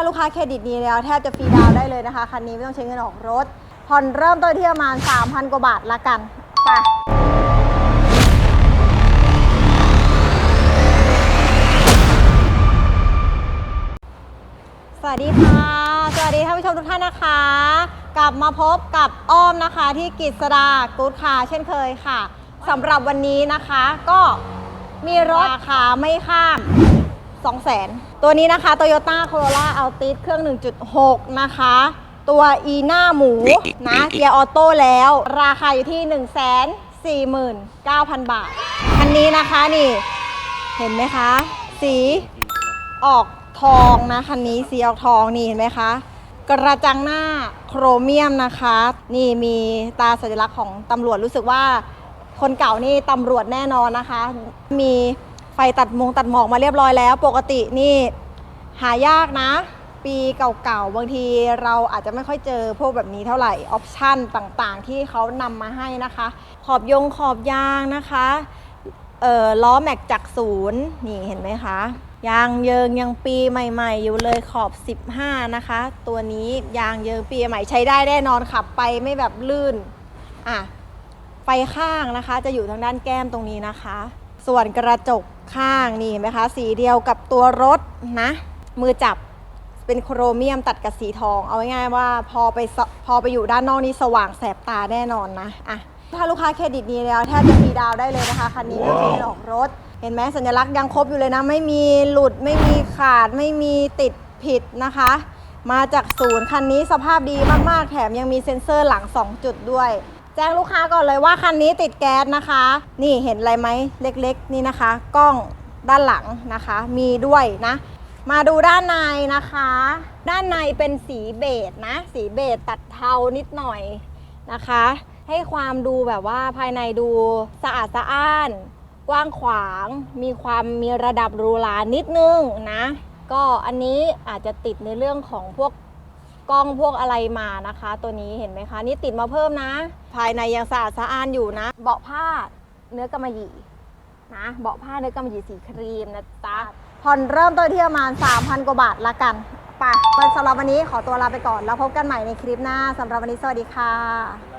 ถ้าลูกค้าเครดิตดีแล้วแทบจะฟรีดาวได้เลยนะคะ คันนี้ไม่ต้องใช้เงินออกรถ ผ่อนเริ่มต้นที่ประมาณ 3,000 กว่าบาทละกันไปสวัสดีค่ะ สวัสดีท่านผู้ชมทุกท่านนะคะ กลับมาพบกับอ้อมนะคะ ที่กิษดากู๊ดคาเช่นเคยค่ะสำหรับวันนี้นะคะก็มีรถราคาไม่ข้าม 200,000 ตัวนี้นะคะ Toyota Corolla Altis เครื่อง 1.6 นะคะ ตัว e หน้าหมูนะเกียร์ออโต้แล้ว ราคาอยู่ที่ 149,000 บาท คันนี้นะคะนี่ เห็นไหมคะ สีออกทองนะคันนี้สีออกทองนี่เห็นไหมคะ กระจังหน้าโครเมียมนะคะ นี่มีตาสัญลักษณ์ของตำรวจรู้สึกว่าคนเก่านี่ตำรวจแน่นอนนะคะ มี ฟตัดมงตัดหมอกมาเรียบร้อยแล้ว ปกตินี่หายากนะ ปีเก่าๆ บางทีเราอาจจะไม่ค่อยเจอพวกแบบนี้เท่าไหร่ ออปชั่นต่างๆ ที่เขานำมาให้นะคะ ขอบยงขอบยางนะคะเอ่อล้อแม็กจากศูนย์นี่เห็นไหมคะยางเยิงยังปีใหม่ ๆ อยู่เลยขอบ 15 นะคะ ตัวนี้ยางเยิงปีใหม่ใช้ได้แน่นอนขับไปไม่แบบลื่นอะไฟข้างนะคะ จะอยู่ทางด้านแก้มตรงนี้นะคะ ส่วนกระจกข้างนี่เห็นไหมคะ สีเดียวกับตัวรถนะ มือจับเป็นโครเมียมตัดกับสีทอง เอาง่ายๆว่าพอไปพอไปอยู่ด้านนอกนี่สว่างแสบตาแน่นอนนะอะถ้าลูกค้าเครดิตดีแล้วแทบจะฟรีดาวได้เลยนะคะคันนี้ไม่ต้องใช้เงินออกรถ เห็นไหมสัญลักษณ์ยังครบอยู่เลยนะ ไม่มีหลุดไม่มีขาดไม่มีติดผิดนะคะ มาจากศูนย์คันนี้สภาพดีมากๆแถมยังมีเซ็นเซอร์หลัง 2 จุดด้วย แจ้งลูกค้าก่อนเลยว่าคันนี้ติดแก๊สนะคะ นี่เห็นอะไรไหมเล็กๆ นี่นะคะ กล้องด้านหลังนะคะ มีด้วยนะ มาดูด้านในนะคะ ด้านในเป็นสีเบจนะ สีเบจตัดเทานิดหน่อยนะคะ ให้ความดูแบบว่าภายในดูสะอาดสะอ้าน กว้างขวาง มีความมีระดับหรูหรานิดนึงนะ ก็อันนี้อาจจะติดในเรื่องของพวก กล้องพวกอะไรมานะคะ ตัวนี้เห็นไหมคะ นี่ติดมาเพิ่มนะ ภายในยังสะอาดสะอ้านอยู่นะ เบาะผ้าเนื้อกำมะหยี่นะเบาะผ้าเนื้อกำมะหยี่สีครีมนะจ๊ะผ่อนเริ่มต้นที่ประมาณ 3,000 กว่าบาทละกันไปสำหรับวันนี้ขอตัวลาไปก่อน แล้วพบกันใหม่ในคลิปหน้าสำหรับวันนี้สวัสดีค่ะ